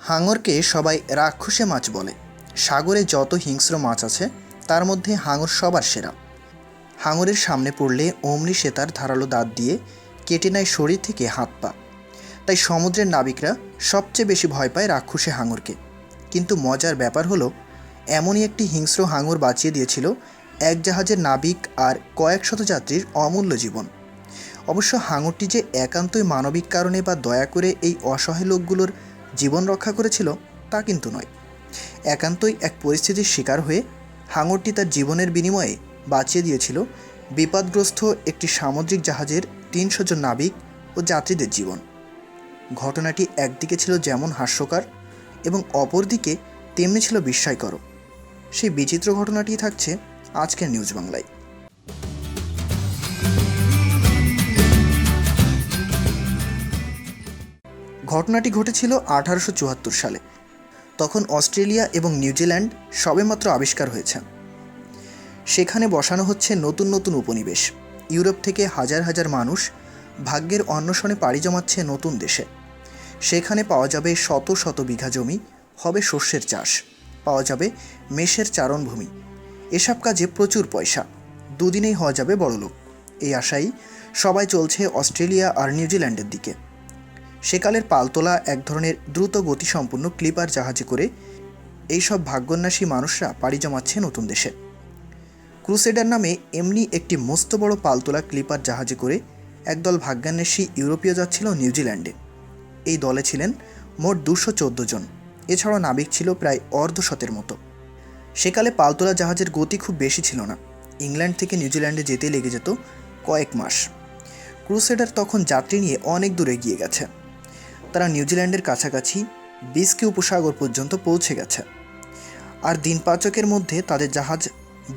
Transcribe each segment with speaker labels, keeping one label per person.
Speaker 1: হাঙরকে সবাই রাক্ষসে মাছ বলে। সাগরে যত হিংস্র মাছ আছে, তার মধ্যে হাঙর সবার সেরা। হাঙরের সামনে পড়লে অমনি সে তার ধারালো দাঁত দিয়ে কেটে নেয় শরীর থেকে হাত পা। তাই সমুদ্রের নাবিকরা সবচেয়ে বেশি ভয় পায় রাক্ষসে হাঙরকে। কিন্তু মজার ব্যাপার হলো, এমনই একটি হিংস্র হাঙর বাঁচিয়ে দিয়েছিল এক জাহাজের নাবিক আর কয়েক শত যাত্রীর অমূল্য জীবন। অবশ্য হাঙরটি যে একান্তই মানবিক কারণে বা দয়া করে এই অসহায় লোকগুলোর জীবন রক্ষা করেছিল তা কিন্তু নয়। একান্তই এক পরিস্থিতির শিকার হয়ে হাঙরটি তার জীবনের বিনিময়ে বাঁচিয়ে দিয়েছিল বিপদগ্রস্ত একটি সামুদ্রিক জাহাজের তিনশো জন নাবিক ও যাত্রীদের জীবন। ঘটনাটি একদিকে ছিল যেমন হাস্যকর এবং অপরদিকে তেমনি ছিল বিস্ময়কর। সেই বিচিত্র ঘটনাটি থাকছে আজকের নিউজ বাংলায়। ঘটনাটি ঘটেছিল আঠারোশো চুয়াত্তর সালে। তখন অস্ট্রেলিয়া এবং নিউজিল্যান্ড সবেমাত্র আবিষ্কার হয়েছে। সেখানে বসানো হচ্ছে নতুন নতুন উপনিবেশ। ইউরোপ থেকে হাজার হাজার মানুষ ভাগ্যের অন্বেষণে পাড়ি জমাচ্ছে নতুন দেশে। সেখানে পাওয়া যাবে শত শত বিঘা জমি, হবে শস্যের চাষ, পাওয়া যাবে মেষের চারণভূমি এসব কাজে প্রচুর পয়সা, দুদিনেই হওয়া যাবে বড়লোক। এই আশাই সবাই চলছে অস্ট্রেলিয়া আর নিউজিল্যান্ডের দিকে। সেকালের পালতোলা এক ধরনের দ্রুত গতিসম্পন্ন ক্লিপার জাহাজে করে এইসব ভাগ্যোন্যাসী মানুষরা পাড়ি জমাচ্ছে নতুন দেশে। ক্রুসেডার নামে এমনি একটি মস্ত বড় পালতোলা ক্লিপার জাহাজে করে একদল ভাগ্যান্বেষী ইউরোপীয় যাচ্ছিল নিউজিল্যান্ডে। এই দলে ছিলেন মোট দুশো চোদ্দ জন। এছাড়াও নাবিক ছিল প্রায় অর্ধশতের মতো। সেকালে পালতোলা জাহাজের গতি খুব বেশি ছিল না। ইংল্যান্ড থেকে নিউজিল্যান্ডে যেতে লেগে যেত কয়েক মাস। ক্রুসেডার তখন যাত্রী নিয়ে অনেক দূরে গিয়ে গেছে। তারা নিউজিল্যান্ডের কাছাকাছি বিস্কি উপসাগর পর্যন্ত পৌঁছে গেছে। আর দিন পাঁচকের মধ্যে তাদের জাহাজ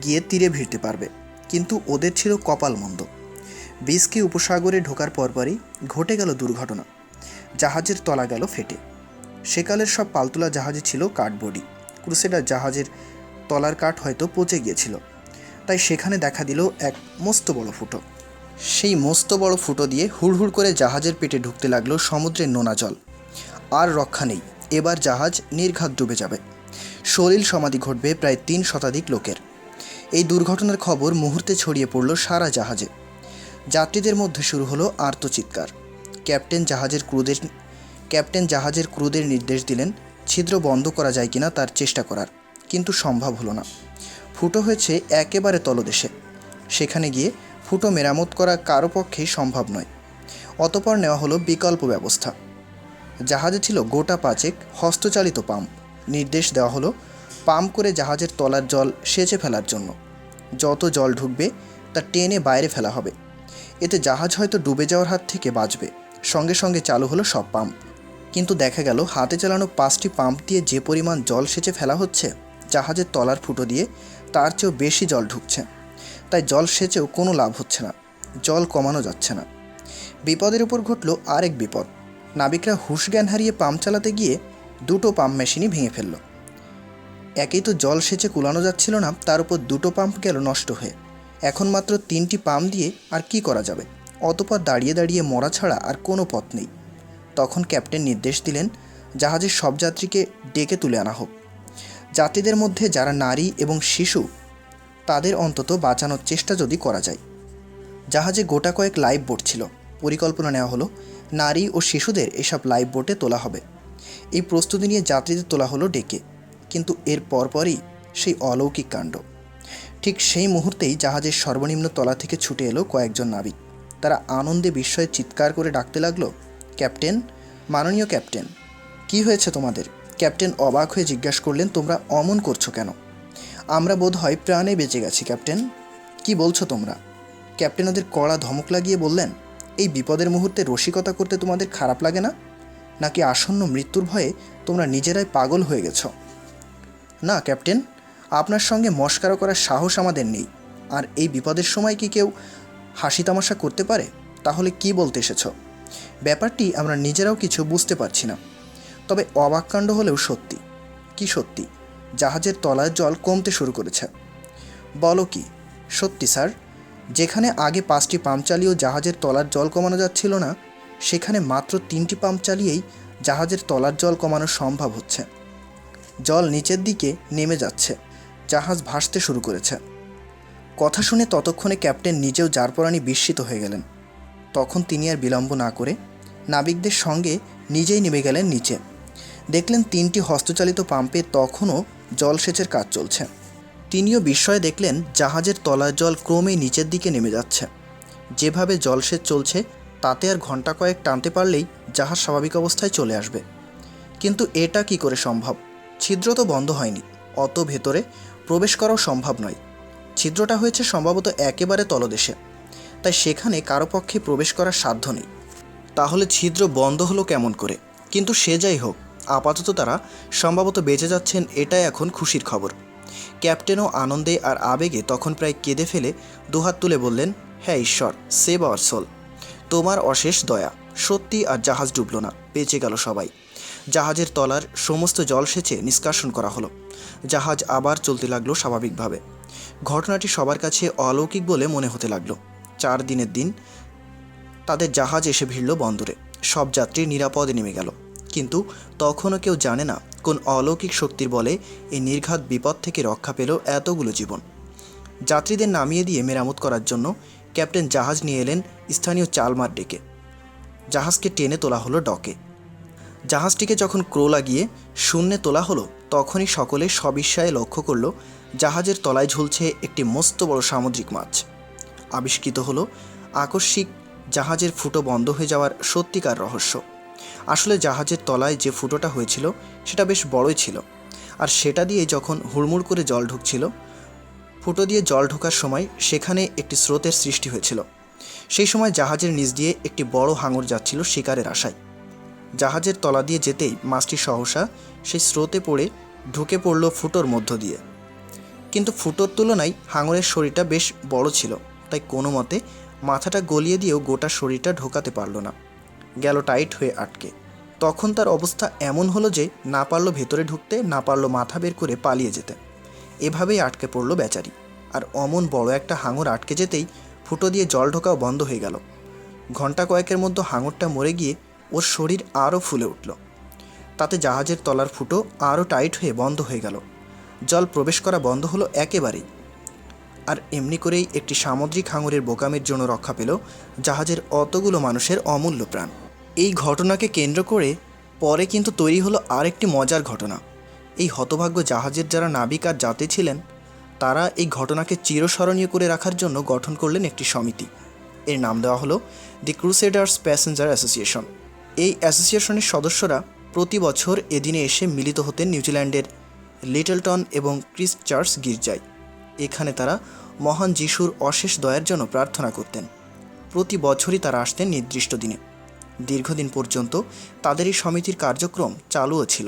Speaker 1: গিয়ে তীরে ভিড়তে পারবে। কিন্তু ওদের ছিল কপাল মন্দ। বিস্কি উপসাগরে ঢোকার পরপরই ঘটে গেল দুর্ঘটনা। জাহাজের তলা গেল ফেটে। সেকালের সব পালতোলা জাহাজে ছিল কাঠবডি। ক্রুসেডার জাহাজের তলার কাঠ হয়তো পচে গিয়েছিল। তাই সেখানে দেখা দিল এক মস্ত বড় ফুটো। সেই মস্ত বড় ফুটো দিয়ে হুড়হুড় করে জাহাজের পেটে ঢুকতে লাগল সমুদ্রের নোনা জল। আর রক্ষা নেই। এবার জাহাজ নির্ঘাত ডুবে যাবে। সলিল সমাধি ঘটবে প্রায় তিন শতাধিক লোকের। এই দুর্ঘটনার খবর মুহূর্তে ছড়িয়ে পড়ল সারা জাহাজে। যাত্রীদের মধ্যে শুরু হলো আর্তচিৎকার। ক্যাপ্টেন জাহাজের ক্রুদের, ক্যাপ্টেন জাহাজের ক্রুদের নির্দেশ দিলেন, ছিদ্র বন্ধ করা যায় কিনা তার চেষ্টা করার। কিন্তু সম্ভব হলো না। ফুটো হয়েছে একেবারে তলদেশে। সেখানে গিয়ে ফুটো মেরামত করা কারও পক্ষেই সম্ভব নয়। অতপর নেওয়া হলো বিকল্প ব্যবস্থা। জাহাজে ছিল গোটা পাঁচেক হস্তচালিত পাম্প। নির্দেশ দেওয়া হলো, পাম্প করে জাহাজের তলার জল সেচে ফেলার জন্য। যত জল ঢুকবে, তা টেনে বাইরে ফেলা হবে। এতে জাহাজ হয়তো ডুবে যাওয়ার হাত থেকে বাঁচবে। সঙ্গে সঙ্গে চালু হলো সব পাম্প। কিন্তু দেখা গেল, হাতে চালানো পাঁচটি পাম্প দিয়ে যে পরিমাণ জল সেচে ফেলা হচ্ছে, জাহাজের তলার ফুটো দিয়ে, তার চেয়েও বেশি জল ঢুকছে। তাই জল সেচেও কোনো লাভ হচ্ছে না। জল কমানো যাচ্ছে না। বিপদের উপর ঘটল আরেক বিপদ। নাবিকরা হুশ জ্ঞান হারিয়ে পাম্প চালাতে গিয়ে দুটো পাম্প মেশিনই ভেঙে ফেলল। একেই তো জল সেচে কুলানো যাচ্ছিল না, তার উপর দুটো পাম্প গেল নষ্ট হয়ে। এখন মাত্র তিনটি পাম্প দিয়ে আর কি করা যাবে? অতপর দাঁড়িয়ে দাঁড়িয়ে মরা ছাড়া আর কোনো পথ নেই। তখন ক্যাপ্টেন নির্দেশ দিলেন, জাহাজের সব যাত্রীকে ডেকে তুলে আনা হোক। যাত্রীদের মধ্যে যারা নারী এবং শিশু তাদের অন্তত বাঁচানোর চেষ্টা যদি করা যায়। জাহাজে গোটা কয়েক লাইফ বোট ছিল। পরিকল্পনা নেওয়া হলো, নারী ও শিশুদের এসব লাইফ বোটে তোলা হবে। এই প্রস্তুতি নিয়ে যাত্রীদের তোলা হলো ডেকে। কিন্তু এর পরপরই সেই অলৌকিক কাণ্ড। ঠিক সেই মুহূর্তেই জাহাজের সর্বনিম্ন তলা থেকে ছুটে এলো কয়েকজন নাবিক। তারা আনন্দে বিস্ময়ে চিৎকার করে ডাকতে লাগল, ক্যাপ্টেন, মাননীয় ক্যাপ্টেন, কি হয়েছে তোমাদের? ক্যাপ্টেন অবাক হয়ে জিজ্ঞাসা করলেন, তোমরা অমন করছ কেন? আমরা বোধ হয় প্রাণে বেঁচে গেছি, ক্যাপ্টেন। কি বলছো তোমরা? ক্যাপ্টেন, ওদের কড়া ধমক লাগিয়ে বললেন, এই বিপদের মুহূর্তে রসিকতা করতে তোমাদের খারাপ লাগে না? নাকি আসন্ন মৃত্যুর ভয়ে তোমরা নিজেরাই পাগল হয়ে গেছ? না, ক্যাপ্টেন, আপনার সঙ্গে মস্কারা করার সাহস আমাদের নেই। আর এই বিপদের সময় কি কেউ হাসি তামাশা করতে পারে? তাহলে কি বলতে এসেছ? ব্যাপারটি আমরা নিজেরাও কিছু বুঝতে পারছি না। তবে অবাককাণ্ড হলেও সত্যি। কি সত্যি? জাহাজের তলার জল কমতে শুরু করেছে। বলো কি? সত্যি, স্যার, যেখানে আগে পাঁচটি পাম্প চালিয়েও জাহাজের তলার জল কমানো যাচ্ছিল না, সেখানে মাত্র তিনটি পাম্প চালিয়েই জাহাজের তলার জল কমানো সম্ভব হচ্ছে। জল নিচের দিকে নেমে যাচ্ছে, জাহাজ ভাসতে শুরু করেছে। কথা শুনে ততক্ষণে ক্যাপ্টেন নিজেও জারপরানি বিস্মিত হয়ে গেলেন। তখন তিনি আর বিলম্ব না করে নাবিকদের সঙ্গে নিজেই নেমে গেলেন নিচে। দেখলেন তিনটি হস্তচালিত পাম্পে তখনও জলসেচের কাজ চলছে। তিনিও বিস্ময়ে দেখলেন, জাহাজের তলার জল ক্রমেই নিচের দিকে নেমে যাচ্ছে। যেভাবে জলসেচ চলছে, তাতে আর ঘণ্টা কয়েক টানতে পারলেই জাহাজ স্বাভাবিক অবস্থায় চলে আসবে। কিন্তু এটা কি করে সম্ভব? ছিদ্র তো বন্ধ হয়নি, অত ভেতরে প্রবেশ করাও সম্ভব নয়। ছিদ্রটা হয়েছে সম্ভবত একেবারে তলদেশে, তাই সেখানে কারও পক্ষে প্রবেশ করার সাধ্য নেই। তাহলে ছিদ্র বন্ধ হলো কেমন করে? কিন্তু সে যাই হোক আপাতত তারা সম্ভবত বেঁচে যাচ্ছেন এটাই এখন খুশির খবর। ক্যাপ্টেনও আনন্দে আর আবেগে তখন প্রায় কেঁদে ফেলে দুহাত তুলে বললেন হ্যাঁ ঈশ্বর, সেভ আওয়ার সোল। তোমার অশেষ দয়া। সত্যি আর জাহাজ ডুবল না, বেঁচে গেল সবাই। জাহাজের তলার সমস্ত জল সেচে নিষ্কাশন করা হলো। জাহাজ আবার চলতে লাগল স্বাভাবিকভাবে। ঘটনাটি সবার কাছে অলৌকিক বলে মনে হতে লাগল। চার দিনের দিন তাদের জাহাজ এসে ভিড়ল বন্দরে। সব যাত্রী নিরাপদে নেমে গেল। কিন্তু তখনও কেউ জানে না কোন অলৌকিক শক্তির বলে এই নির্ঘাত বিপদ থেকে রক্ষা পেল এতগুলো জীবন। যাত্রীদের নামিয়ে দিয়ে মেরামত করার জন্য ক্যাপ্টেন জাহাজ নিয়ে এলেন স্থানীয় চালমার ডেকে। জাহাজকে টেনে তোলা হলো ডকে। জাহাজটিকে যখন ক্রো লাগিয়ে শূন্যে তোলা হলো, তখনই সকলে সবিস্ময়ে লক্ষ্য করল জাহাজের তলায় ঝুলছে একটি মস্ত বড় সামুদ্রিক মাছ। আবিষ্কৃত হলো আকস্মিক জাহাজের ফুটো বন্ধ হয়ে যাওয়ার সত্যিকার রহস্য। আসলে জাহাজের তলায় যে ফুটোটা হয়েছিল, সেটা বেশ বড়ই ছিল। আর সেটা দিয়ে যখন হুড়মুড় করে জল ঢুকছিল, ফুটো দিয়ে জল ঢোকার সময় সেখানে একটি স্রোতের সৃষ্টি হয়েছিল। সেই সময় জাহাজের নিচ দিয়ে একটি বড় হাঙর যাচ্ছিল শিকারের আশায়। জাহাজের তলা দিয়ে যেতেই মাছটি সহসা সেই স্রোতে পড়ে ঢুকে পড়ল ফুটোর মধ্য দিয়ে। কিন্তু ফুটোর তুলনায় হাঙরের শরীরটা বেশ বড় ছিল, তাই কোনো মতে মাথাটা গলিয়ে দিয়েও গোটা শরীরটা ঢোকাতে পারল না। গেল টাইট হয়ে আটকে। তখন তার অবস্থা এমন হলো যে না পারল ভেতরে ঢুকতে, না পারল মাথা বের করে পালিয়ে যেতে। এভাবেই আটকে পড়ল বেচারি। আর অমন বড় একটা হাঙর আটকে যেতেই ফুটো দিয়ে জল ঢোকাও বন্ধ হয়ে গেল। ঘণ্টা কয়েকের মধ্যে হাঙরটা মরে গিয়ে ওর শরীর আরও ফুলে উঠল। তাতে জাহাজের তলার ফুটো আরও টাইট হয়ে বন্ধ হয়ে গেল। জল প্রবেশ করা বন্ধ হলো একেবারেই। আর এমনি করেই একটি সামুদ্রিক হাঙরের বোকামের জন্য রক্ষা পেল জাহাজের অতগুলো মানুষের অমূল্য প্রাণ। এই ঘটনাকে কেন্দ্র করে পরে কিন্তু তৈরি হলো আরেকটি মজার ঘটনা। এই হতভাগ্য জাহাজের যারা নাবিক আর যাতে ছিলেন, তারা এই ঘটনাকে চিরস্মরণীয় করে রাখার জন্য গঠন করলেন একটি সমিতি। এর নাম দেওয়া হলো দি ক্রুসেডার্স প্যাসেঞ্জার অ্যাসোসিয়েশন এই অ্যাসোসিয়েশনের সদস্যরা প্রতি বছর এদিনে এসে মিলিত হতেন নিউজিল্যান্ডের লিটলটন এবং ক্রিস্ট চার্চ গির্জায়। এখানে তারা মহান যিশুর অশেষ দয়ার জন্য প্রার্থনা করতেন। প্রতি বছরই তারা আসতেন নির্দিষ্ট দিনে। দীর্ঘদিন পর্যন্ত তাদের এই সমিতির কার্যক্রম চালুও ছিল।